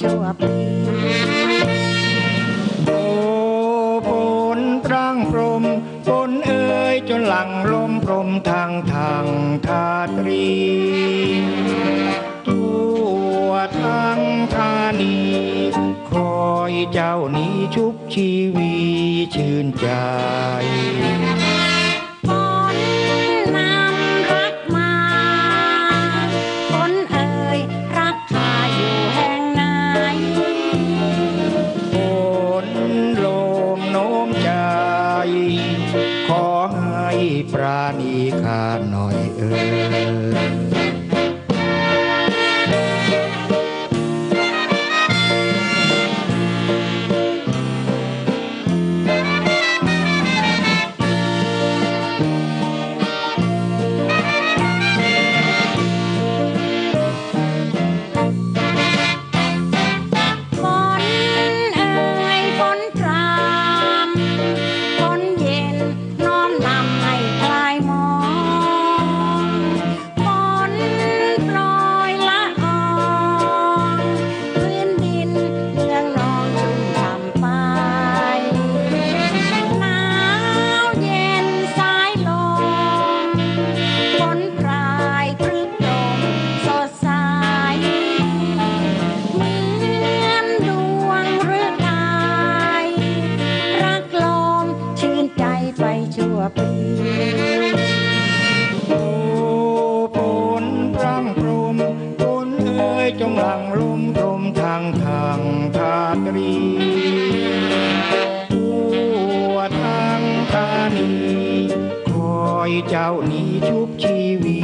ชั่วปีโอ้ฝนตรังพรมฝนเอ่ยจนหลังลมพรมทางทางทาตรีตัวทางธานีคอยเจ้านี้ชุบชีวีชื่นใจ นีข้าหน่อยเออ ตรีทั่วทั้งตานีคอยเจ้านี้ชุบชีวี